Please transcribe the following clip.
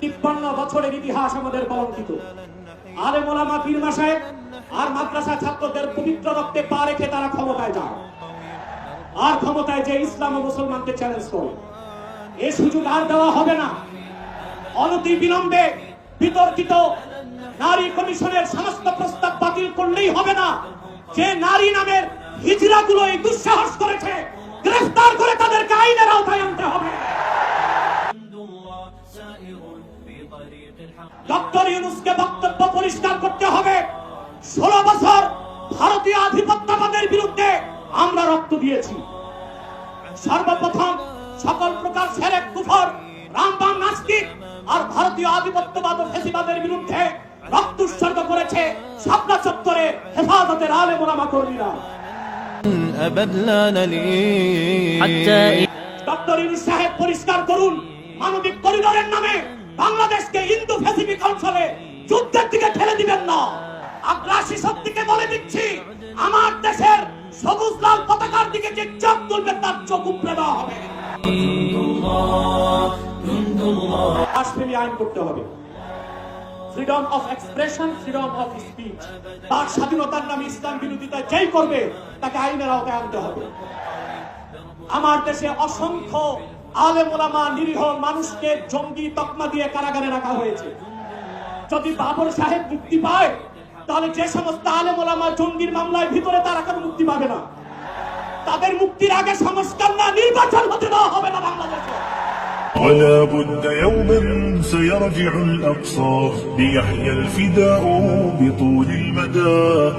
তিপ্পান্ন বছরের ইতিহাস আমাদের কলঙ্কিত। আলে মোলামা পীর আর মাদ্রাসা ছাত্রদের পবিত্র রক্তে পা রেখে তারা ক্ষমতায় যায় আর ক্ষমতায় যে ইসলাম ও মুসলমানকে চ্যালেঞ্জ করে এ সুযোগ আর দেওয়া হবে না। অনতি বিলম্বে বিতর্কিত নারী কমিশনের সমস্ত প্রস্তাব বাতিল করলেই হবে না। যে নারী নামের হিজড়াগুলো এই দুঃসাহস ডক্টর ইউনুসকে বক্তব্য পরিষ্কার করতে হবে। ষোলো বছর ভারতীয় আধিপত্যবাদের বিরুদ্ধে আমরা রক্ত দিয়েছি। সর্বপ্রথম সকল প্রকার সেরেক কুফর রামবাম নাস্তিক আর ভারতীয় আধিপত্যবাদ ও ফেসিবাদের বিরুদ্ধে রক্ত উৎসর্গ করেছে সাবনা চত্বরে হেফাজতের আলে মোলামা কর্মীরা। আচ্ছা, ডক্টর ইউনুস সাহেব পরিষ্কার করুন মানবিক করিডোরের নামে বাংলাদেশকে ইন্দো প্যাসিফিক অঞ্চলে যুদ্ধের দিকে ঠেলে দিবেন না। আগ্রাসী শক্তিকে বলে দিচ্ছি, আমার দেশের সবুজ লাল পতাকার দিকে যে চোখ তুলবে তার চোখ উপড়ে দেওয়া হবে। দেশপ্রেমী আইন করতে হবে। Freedom of expression freedom of speech তার স্বাধীনতার নামে ইসলাম বিরোধিতা যেই করবে, তাকে আইনের আওতায় আনতে হবে। আমার দেশে অসংখ্য আলেম ওলামা নিরীহ মানুষকে জঙ্গি তকমা দিয়ে কারাগারে রাখা হয়েছে যদি বাবর সাহেব মুক্তি পায় তাহলে যে সমস্ত আলেম ওলামা জঙ্গির মামলায় ভিতরে তারা কেন মুক্তি পাবে না তাদের মুক্তির আগে সংস্কার না নির্বাচন হতে দেওয়া হবে না বাংলাদেশে ولا بد يوما سيرجع الأقصى ليحيى الفداء بطول المدى